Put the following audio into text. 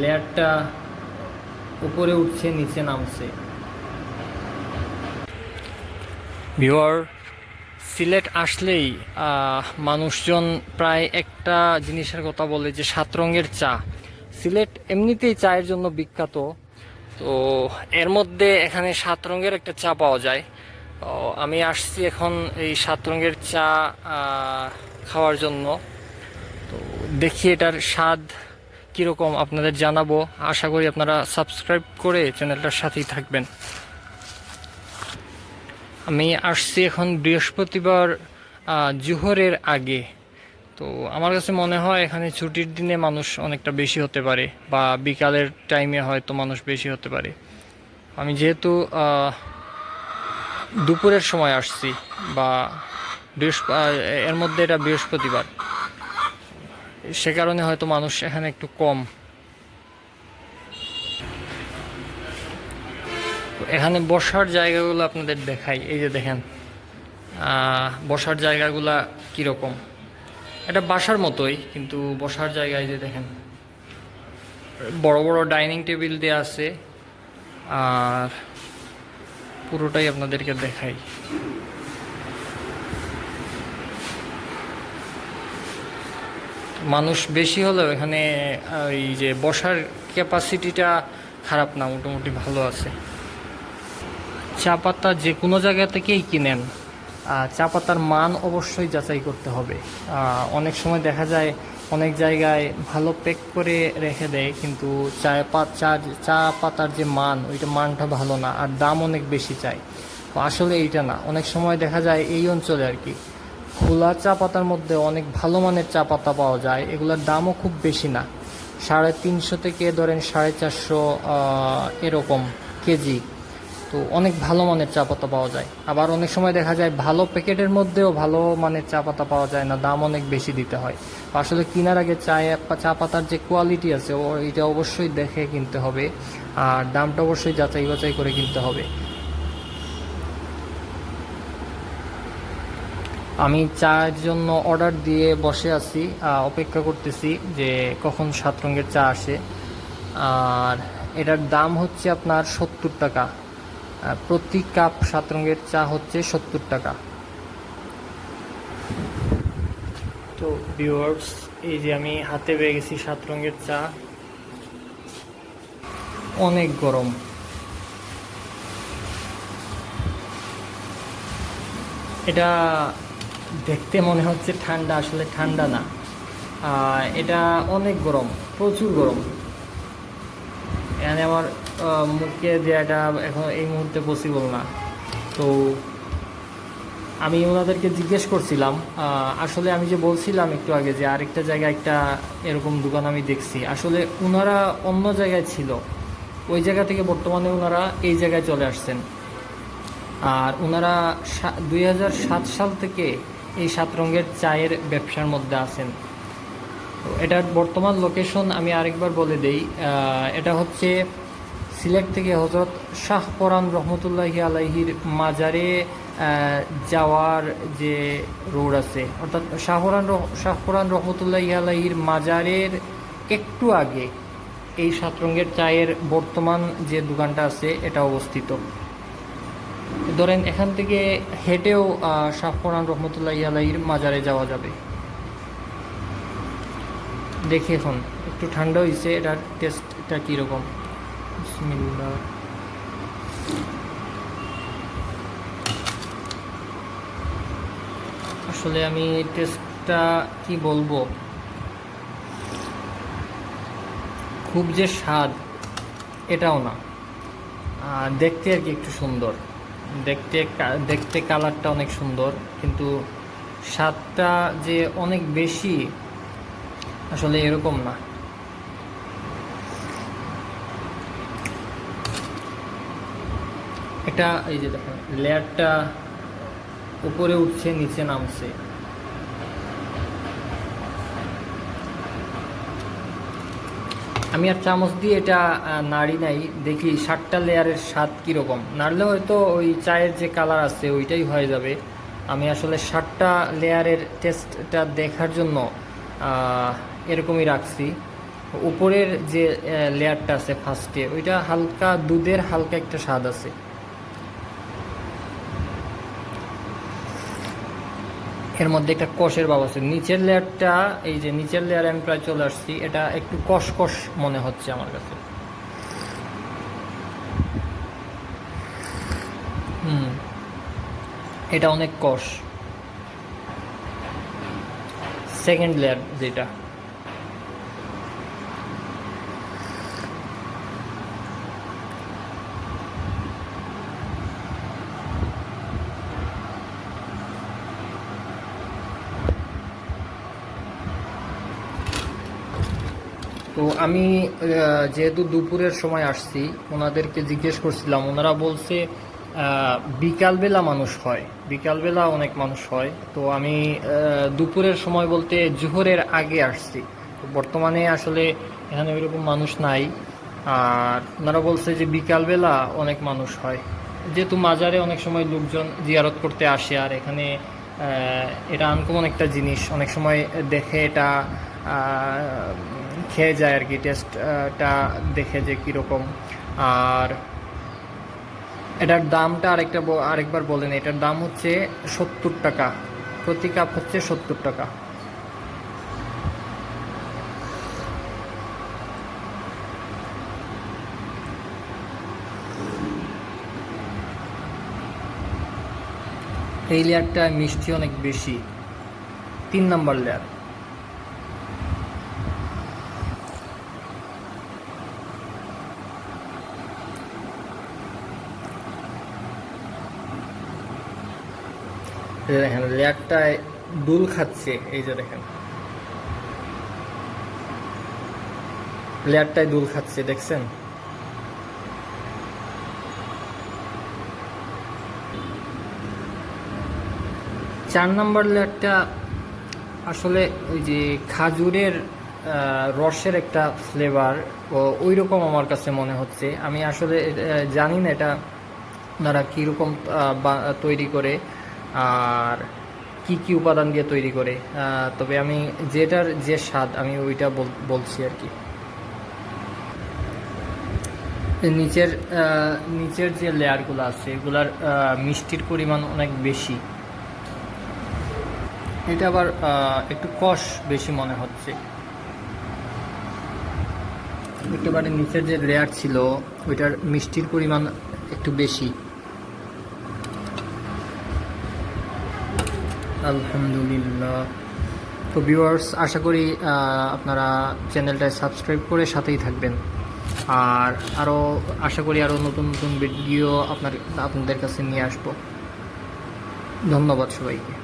লেয়ারটা উপরে উঠছে, নিচে নামছে। ভিওয়ার সিলেট আসলেই মানুষজন প্রায় একটা জিনিসের কথা বলে যে সাত রঙের চা। সিলেট এমনিতেই চায়ের জন্য বিখ্যাত। তো এর মধ্যে এখানে সাত রঙের একটা চা পাওয়া যায়। আমি আসছি এখন এই সাত রঙের চা খাওয়ার জন্য। তো দেখি এটার স্বাদ কীরকম আপনাদের জানাব। আশা করি আপনারা সাবস্ক্রাইব করে চ্যানেলটার সাথেই থাকবেন। আমি আসছি এখন বৃহস্পতিবার জুহরের আগে। তো আমার কাছে মনে হয় এখানে ছুটির দিনে মানুষ অনেকটা বেশি হতে পারে বা বিকালের টাইমে হয়তো মানুষ বেশি হতে পারে। আমি যেহেতু দুপুরের সময় আসছি বা বৃহস্প এর মধ্যে এটা বৃহস্পতিবার। সে কারণে হয়তো মানুষ এখানে একটু কম। এখানে বসার জায়গাগুলো আপনাদের দেখাই, এই যে দেখেন। বসার জায়গাগুলা কীরকম? এটা বাসার মতোই, কিন্তু বসার জায়গায় যে দেখেন। বড় বড় ডাইনিং টেবিল দেওয়া আছে, আর পুরোটাই আপনাদেরকে দেখাই। মানুষ বেশি হলেও এখানে এই যে বসার ক্যাপাসিটিটা খারাপ না, মোটামুটি ভালো আছে। চা পাতা যে কোনো জায়গা থেকেই কিনেন চা পাতার মান অবশ্যই যাচাই করতে হবে। অনেক সময় দেখা যায় অনেক জায়গায় ভালো প্যাক করে রেখে দেয়, কিন্তু চায় পা, চা চা পাতার যে মান, ওইটা মানটা ভালো না, আর দাম অনেক বেশি চায়। আসলে এইটা না, অনেক সময় দেখা যায় এই অঞ্চলে আর কি খোলা চা পাতার মধ্যে অনেক ভালো মানের চা পাতা পাওয়া যায়। এগুলোর দামও খুব বেশি না। সাড়ে তিনশো থেকে ধরেন সাড়ে চারশো এরকম কেজি। তো অনেক ভালো মানের চা পাতা পাওয়া যায়। আবার অনেক সময় দেখা যায় ভালো প্যাকেটের মধ্যেও ভালো মানের চা পাতা পাওয়া যায় না, দাম অনেক বেশি দিতে হয়। আসলে কেনার আগে চায় চা পাতার যে কোয়ালিটি আছে এটা অবশ্যই দেখে কিনতে হবে। আর দামটা অবশ্যই যাচাই বাছাই করে কিনতে হবে। আমি চায়ের জন্য অর্ডার দিয়ে বসে আছি অপেক্ষা করতেছি যে কখন সাত রঙের চা আসে। আর এটার দাম হচ্ছে আপনার সত্তর টাকা। প্রতি কাপ সাত রঙের চা হচ্ছে সত্তর টাকা। তো ভিউয়ার্স এই যে আমি হাতে পেয়ে গেছি সাত রঙের চা। অনেক গরম। এটা দেখতে মনে হচ্ছে ঠান্ডা, আসলে ঠান্ডা না। এটা অনেক গরম, প্রচুর গরম। এখানে আমার মুখে দেওয়াটা এখন এই মুহূর্তে পসিবল না। তো আমি ওনাদেরকে জিজ্ঞেস করছিলাম আসলে আমি যে বলছিলাম একটু আগে যে আরেকটা জায়গায় একটা এরকম দোকান আমি দেখছি, আসলে ওনারা অন্য জায়গায় ছিল। ওই জায়গা থেকে বর্তমানে ওনারা এই জায়গায় চলে আসছেন। আর ওনারা দুই হাজার সাত সাল থেকে এই সাত রঙের চায়ের ব্যবসার মধ্যে আছেন। এটার বর্তমান লোকেশন আমি আরেকবার বলে দেই এটা হচ্ছে সিলেট থেকে হজরত শাহ পরান রহমতুল্লাহি আলাইহির মাজারে যাওয়ার যে রোড আছে। অর্থাৎ শাহরান শাহপরান রহমতুল্লাহি আলাইহির মাজারের একটু আগে এই সাত রঙের চায়ের বর্তমান যে দোকানটা আছে, এটা অবস্থিত। ধরেন এখান থেকে হেঁটেও শাহ কোরআন রহমতুল্লাহ আলাইহির মাজারে যাওয়া যাবে। দেখি এখন, একটু ঠান্ডা হয়েছে এটার টেস্টটা কীরকম? আসলে আমি টেস্টটা কি বলব? খুব যে স্বাদ, এটাও না। দেখতে আর কি একটু সুন্দর। দেখতে দেখতে কালারটা অনেক সুন্দর, কিন্তু স্বাদটা যে অনেক বেশি আসলে এরকম না। এটা এই যে দেখেন, লেয়ারটা উপরে উঠছে, নিচে নামছে। আমি আর চামচ দিয়ে এটা নাড়ি নাই। দেখি সাতটা লেয়ারের স্বাদ কীরকম। নাড়লে হয়তো ওই চায়ের যে কালার আছে, ওইটাই হয়ে যাবে। আমি আসলে সাতটা লেয়ারের টেস্টটা দেখার জন্য এরকমই রাখছি। উপরের যে লেয়ারটা আছে ফার্স্টে ওইটা হালকা দুধের হালকা একটা স্বাদ আছে। এর মধ্যে একটা কষের ভাব আছে। নিচের লেয়ারটা, এই যে নিচের লেয়ারে আমি প্রায় চলে আসছি, এটা একটু কষ কষ মনে হচ্ছে আমার কাছে। হুম, এটা অনেক কষ। সেকেন্ড লেয়ার যেটা। তো আমি যেহেতু দুপুরের সময় আসছি, ওনাদেরকে জিজ্ঞেস করছিলাম। ওনারা বলছে বিকালবেলা মানুষ হয়। বিকালবেলা অনেক মানুষ হয়। তো আমি দুপুরের সময় বলতে জোহরের আগে আসছি। বর্তমানে আসলে এখানে ওইরকম মানুষ নাই। আর ওনারা বলছে যে বিকালবেলা অনেক মানুষ হয়। যেহেতু মাজারে অনেক সময় লোকজন জিয়ারত করতে আসে, আর এখানে এটা আনকমন একটা জিনিস। অনেক সময় দেখে এটা খেয়ে যায় আর কি টেস্টটা দেখে যে কীরকম। আর এটার দামটা আরেকটা আরেকবার বলেন, এটার দাম হচ্ছে সত্তর টাকা। প্রতি কাপ হচ্ছে সত্তর টাকা। এই লেয়ারটা মিষ্টি অনেক বেশি। তিন নাম্বার লেয়ার দেখেন লেয়ারটায় দুল খাচ্ছে, এই যে দেখেন। লেয়ারটায় দুল খাচ্ছে, দেখছেন? চার নাম্বার লেয়ারটা আসলে ওই যে খাজুরের রসের একটা ফ্লেভার ওই রকম আমার কাছে মনে হচ্ছে। আমি আসলে জানি না এটা ওনারা কীরকম তৈরি করে আর কি কি উপাদান দিয়ে তৈরি করে। তবে আমি যেটার যে স্বাদ, আমি ওইটা বল- বলছি আর কি। নিচের নিচের যে লেয়ারগুলো আছে, এগুলার মিষ্টির পরিমাণ অনেক বেশি। এটা আবার একটু কষ বেশি মনে হচ্ছে। একেবারে নিচের যে লেয়ার ছিল, ওইটার মিষ্টির পরিমাণ একটু বেশি। আলহামদুলিল্লাহ। তো ভিউয়ার্স আশা করি আপনারা চ্যানেলটায় সাবস্ক্রাইব করে সাথেই থাকবেন। আর আরও আশা করি আরও নতুন নতুন ভিডিও আপনার, আপনাদের কাছে নিয়ে আসব। ধন্যবাদ সবাইকে।